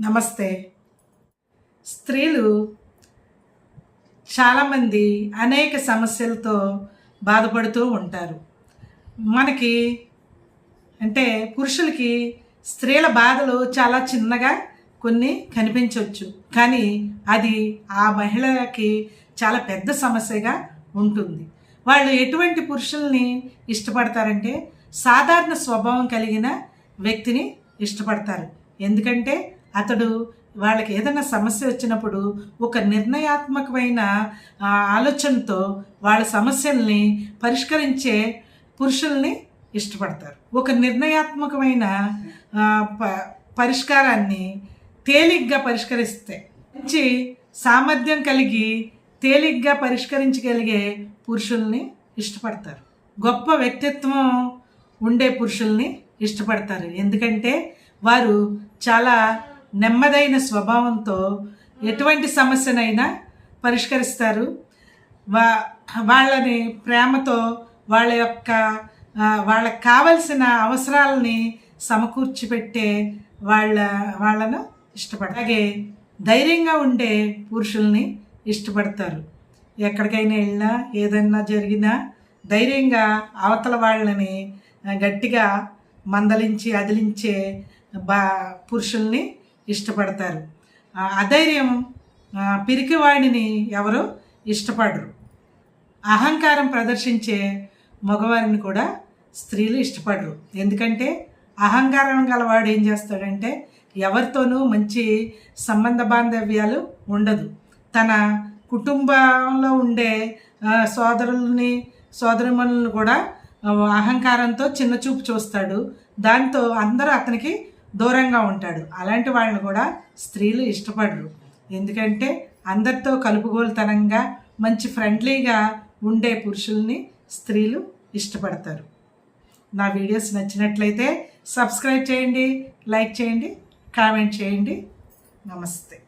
నమస్తే. స్త్రీలు చాలామంది అనేక సమస్యలతో బాధపడుతూ ఉంటారు. మనకి అంటే పురుషులకి స్త్రీల బాధలు చాలా చిన్నగా కొన్ని కనిపించవచ్చు కానీ అది ఆ మహిళకి చాలా పెద్ద సమస్యగా ఉంటుంది. వాళ్ళు ఎటువంటి పురుషుల్ని ఇష్టపడతారంటే సాధారణ స్వభావం కలిగిన వ్యక్తిని ఇష్టపడతారు. ఎందుకంటే అతడు వాళ్ళకి ఏదైనా సమస్య వచ్చినప్పుడు ఒక నిర్ణయాత్మకమైన ఆలోచనతో వాళ్ళ సమస్యల్ని పరిష్కరించే పురుషుల్ని ఇష్టపడతారు. ఒక నిర్ణయాత్మకమైన ప- పరిష్కారాన్ని తేలిగ్గా పరిష్కరిస్తే మంచి సామర్థ్యం కలిగి తేలిగ్గా పరిష్కరించగలిగే పురుషుల్ని ఇష్టపడతారు. గొప్ప వ్యక్తిత్వం ఉండే పురుషుల్ని ఇష్టపడతారు. ఎందుకంటే వారు చాలా నెమ్మదైన స్వభావంతో ఎటువంటి సమస్యనైనా పరిష్కరిస్తారు. వా వాళ్ళని ప్రేమతో వాళ్ళ యొక్క వాళ్ళకి కావలసిన అవసరాలని సమకూర్చి పెట్టే వాళ్ళ వాళ్ళను ఇష్టపడతారు. అలాగే ధైర్యంగా ఉండే పురుషుల్ని ఇష్టపడతారు. ఎక్కడికైనా వెళ్ళినా ఏదైనా జరిగినా ధైర్యంగా అవతల వాళ్ళని గట్టిగా మందలించి అదిలించే బా పురుషుల్ని ఇష్టపడతారు. అధైర్యం పిరికివాడిని ఎవరు ఇష్టపడరు. అహంకారం ప్రదర్శించే మగవారిని కూడా స్త్రీలు ఇష్టపడరు. ఎందుకంటే అహంకారం గలవాడు ఏం చేస్తాడంటే ఎవరితోనూ మంచి సంబంధ బాంధవ్యాలు ఉండదు. తన కుటుంబంలో ఉండే సోదరుల్ని సోదరుమణులను కూడా అహంకారంతో చిన్న చూపు చూస్తాడు. దాంతో అందరూ అతనికి దూరంగా ఉంటాడు. అలాంటి వాళ్ళని కూడా స్త్రీలు ఇష్టపడరు. ఎందుకంటే అందరితో కలుపుగోలుతనంగా మంచి ఫ్రెండ్లీగా ఉండే పురుషుల్ని స్త్రీలు ఇష్టపడతారు. నా వీడియోస్ నచ్చినట్లయితే సబ్స్క్రైబ్ చేయండి లైక్ చేయండి కామెంట్ చేయండి. నమస్తే.